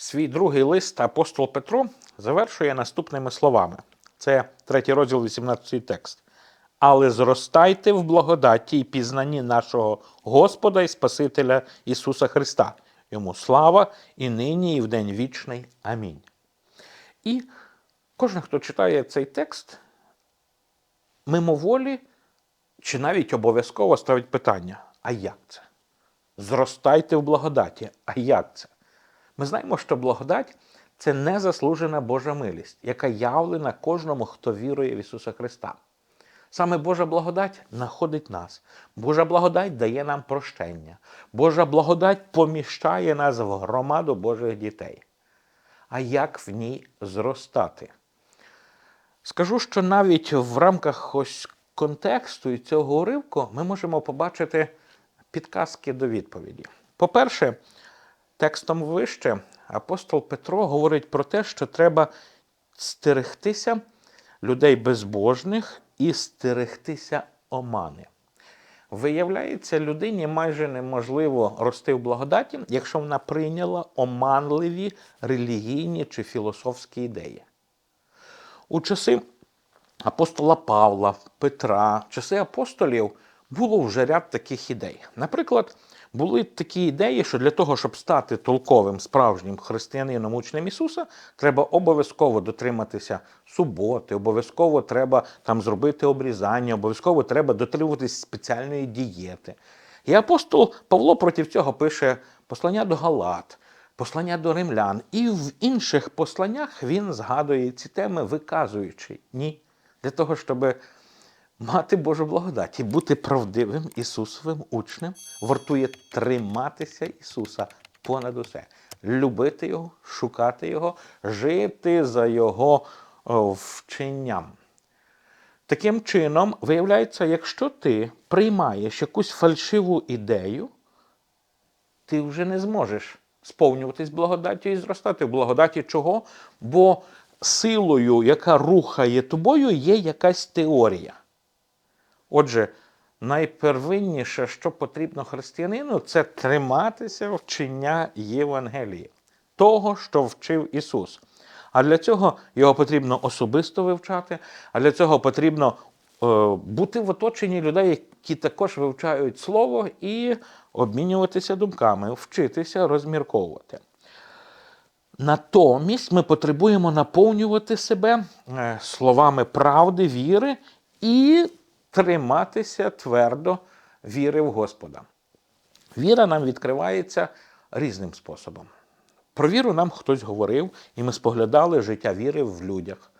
Свій другий лист апостол Петро завершує наступними словами. Це третій розділ, 18 текст. Але зростайте в благодаті і пізнанні нашого Господа і Спасителя Ісуса Христа. Йому слава і нині, і в день вічний. Амінь. І кожен, хто читає цей текст, мимоволі чи навіть обов'язково ставить питання: а як це? Зростайте в благодаті. А як це? Ми знаємо, що благодать це незаслужена Божа милість, яка явлена кожному, хто вірує в Ісуса Христа. Саме Божа благодать знаходить нас. Божа благодать дає нам прощення. Божа благодать поміщає нас в громаду Божих дітей. А як в ній зростати? Скажу, що навіть в рамках ось контексту і цього уривку ми можемо побачити підказки до відповіді. По-перше, текстом вище апостол Петро говорить про те, що треба стерегтися людей безбожних і стерегтися омани. Виявляється, людині майже неможливо рости в благодаті, якщо вона прийняла оманливі релігійні чи філософські ідеї. У часи апостола Павла, Петра, часи апостолів було вже ряд таких ідей. Наприклад, були такі ідеї, що для того, щоб стати толковим справжнім християнином учнем Ісуса, треба обов'язково дотриматися суботи, обов'язково треба там зробити обрізання, обов'язково треба дотримуватись спеціальної дієти. І апостол Павло проти цього пише послання до Галат, послання до римлян. І в інших посланнях він згадує ці теми, виказуючи ні, для того, щоб мати Божу благодать і бути правдивим Ісусовим учнем, вартує триматися Ісуса понад усе, любити Його, шукати Його, жити за Його вченням. Таким чином, виявляється, якщо ти приймаєш якусь фальшиву ідею, ти вже не зможеш сповнюватись благодаттю і зростати в благодаті чого? Бо силою, яка рухає тобою, є якась теорія. Отже, найпервинніше, що потрібно християнину, це триматися вчення Євангелії, того, що вчив Ісус. А для цього його потрібно особисто вивчати, а для цього потрібно е, бути в оточенні людей, які також вивчають слово, і обмінюватися думками, вчитися розмірковувати. Натомість ми потребуємо наповнювати себе е, словами правди, віри і триматися твердо віри в Господа. Віра нам відкривається різним способом. Про віру нам хтось говорив, і ми споглядали життя віри в людях.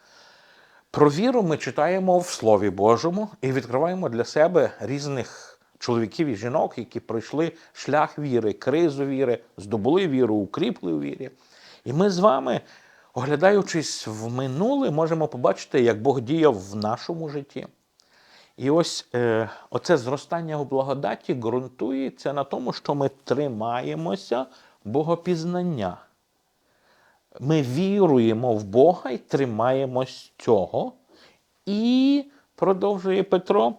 Про віру ми читаємо в Слові Божому і відкриваємо для себе різних чоловіків і жінок, які пройшли шлях віри, кризу віри, здобули віру, укріпли у вірі. І ми з вами, оглядаючись в минуле, можемо побачити, як Бог діяв в нашому житті. І ось е, оце зростання у благодаті ґрунтується на тому, що ми тримаємося богопізнання. Ми віруємо в Бога і тримаємось цього. І, продовжує Петро,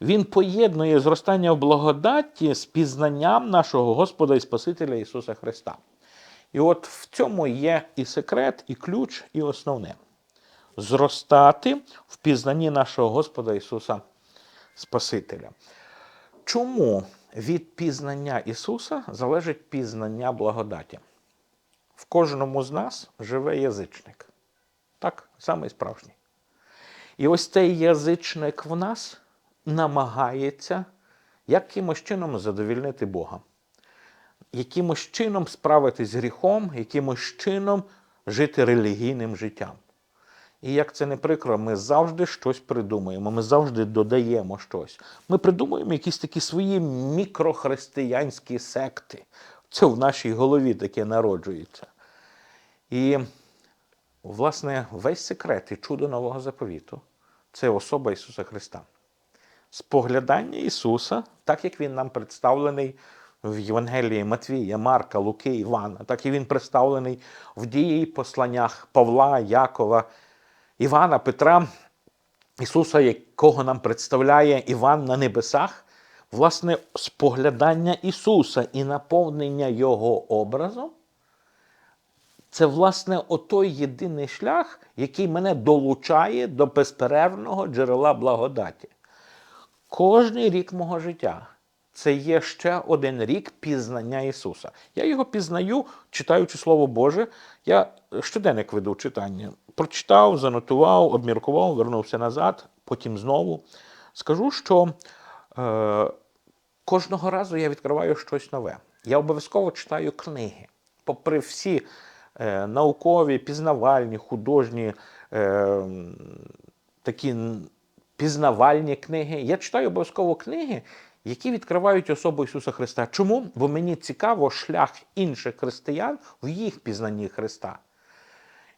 він поєднує зростання в благодаті з пізнанням нашого Господа і Спасителя Ісуса Христа. І от в цьому є і секрет, і ключ, і основне зростати в пізнанні нашого Господа Ісуса Спасителя. Чому від пізнання Ісуса залежить пізнання благодаті? В кожному з нас живе язичник. Так, самий справжній. І ось цей язичник в нас намагається якимось чином задовільнити Бога, якимось чином справитись з гріхом, якимось чином жити релігійним життям. І як це не прикро, ми завжди щось придумуємо, ми завжди додаємо щось. Ми придумуємо якісь такі свої мікрохристиянські секти. Це в нашій голові таке народжується. І, власне, весь секрет і чудо нового заповіту це особа Ісуса Христа. Споглядання Ісуса, так як Він нам представлений в Євангелії Матвія, Марка, Луки, Івана, так і Він представлений в дії посланнях Павла, Якова. Івана Петра, Ісуса, якого нам представляє Іван на небесах, власне, споглядання Ісуса і наповнення Його образом це, власне, отой єдиний шлях, який мене долучає до безперервного джерела благодаті. Кожний рік мого життя це є ще один рік пізнання Ісуса. Я його пізнаю, читаючи Слово Боже. Я щоденник веду читання. Прочитав, занотував, обміркував, вернувся назад, потім знову. Скажу, що е, кожного разу я відкриваю щось нове. Я обов'язково читаю книги. Попри всі е, наукові, пізнавальні, художні е, такі пізнавальні книги. Я читаю обов'язково книги, які відкривають особу Ісуса Христа. Чому? Бо мені цікаво шлях інших християн в їх пізнанні Христа.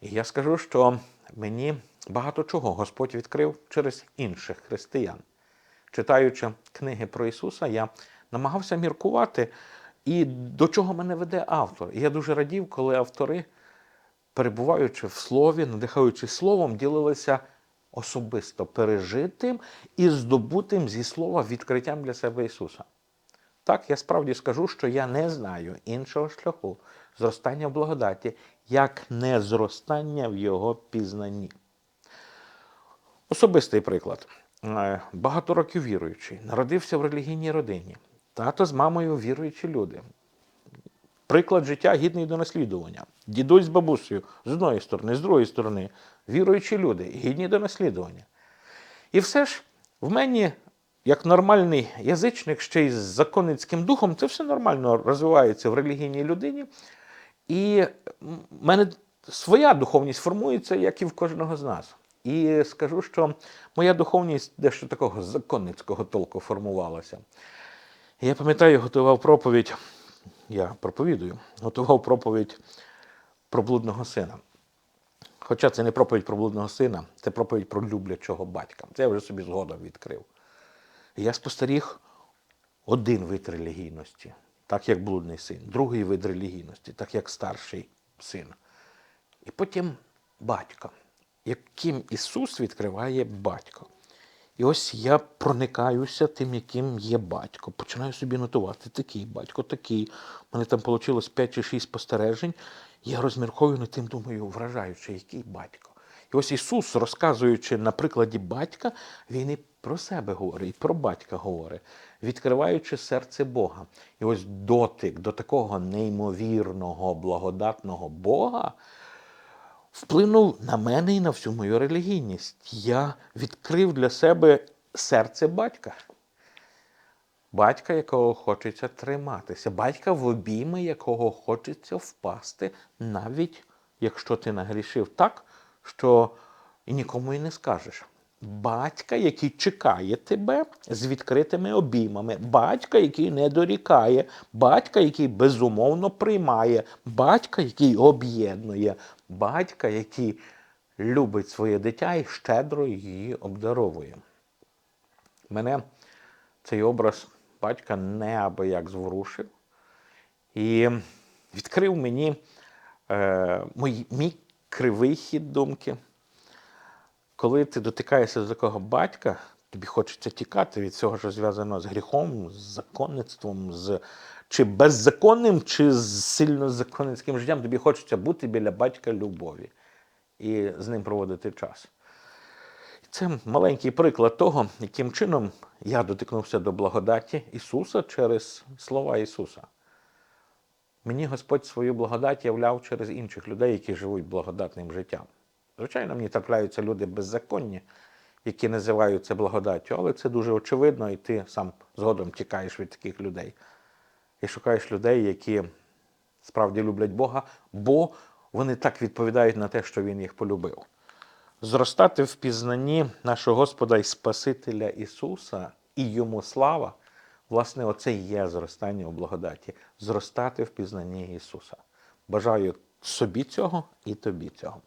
І я скажу, що мені багато чого Господь відкрив через інших християн. Читаючи книги про Ісуса, я намагався міркувати, і до чого мене веде автор. І я дуже радів, коли автори, перебуваючи в слові, надихаючи словом, ділилися особисто пережитим і здобутим зі слова відкриттям для себе Ісуса. Так, я справді скажу, що я не знаю іншого шляху зростання в благодаті, як не зростання в Його пізнанні. Особистий приклад. Е, Багато років віруючий, народився в релігійній родині. Тато з мамою віруючі люди. Приклад життя гідний до наслідування. Дідусь з бабусею з одної сторони, з другої сторони, віруючі люди, гідні до наслідування. І все ж в мені, як нормальний язичник, ще й з законницьким духом, це все нормально розвивається в релігійній людині. І в мене своя духовність формується, як і в кожного з нас. І скажу, що моя духовність дещо такого законницького толку формувалася. Я пам'ятаю, готував проповідь, я проповідую, готував проповідь про блудного сина. Хоча це не проповідь про блудного сина, це проповідь про люблячого батька. Це я вже собі згодом відкрив. Я спостеріг один вид релігійності, так як блудний син, другий вид релігійності, так як старший син. І потім батько, яким Ісус відкриває батько. І ось я проникаюся тим, яким є батько. Починаю собі нотувати такий батько, такий. У мене там вийшло 5 чи 6 спостережень. Я розмірковую над тим, думаю, вражаючи, який батько. І ось Ісус, розказуючи на прикладі батька, Він і про себе говорить, і про батька говорить, відкриваючи серце Бога. І ось дотик до такого неймовірного, благодатного Бога вплинув на мене і на всю мою релігійність. Я відкрив для себе серце батька. Батька, якого хочеться триматися, батька, в обійми якого хочеться впасти, навіть якщо ти нагрішив так, що і нікому і не скажеш. Батька, який чекає тебе з відкритими обіймами, батька, який не дорікає, батька, який безумовно приймає, батька, який об'єднує, батька, який любить своє дитя і щедро її обдаровує. Мене цей образ батька неабияк зворушив і відкрив мені е, мій, мій кривий хід думки. Коли ти дотикаєшся до такого батька, тобі хочеться тікати від цього, що зв'язано з гріхом, з законництвом, з чи беззаконним, чи з сильно законницьким життям. Тобі хочеться бути біля батька любові і з ним проводити час. Це маленький приклад того, яким чином я дотикнувся до благодаті Ісуса через слова Ісуса. Мені Господь свою благодать являв через інших людей, які живуть благодатним життям. Звичайно, мені трапляються люди беззаконні, які називають це благодаттю, але це дуже очевидно, і ти сам згодом тікаєш від таких людей. І шукаєш людей, які справді люблять Бога, бо вони так відповідають на те, що Він їх полюбив. Зростати в пізнанні нашого Господа і Спасителя Ісуса і Йому слава, власне, оце і є зростання у благодаті. Зростати в пізнанні Ісуса. Бажаю собі цього і тобі цього.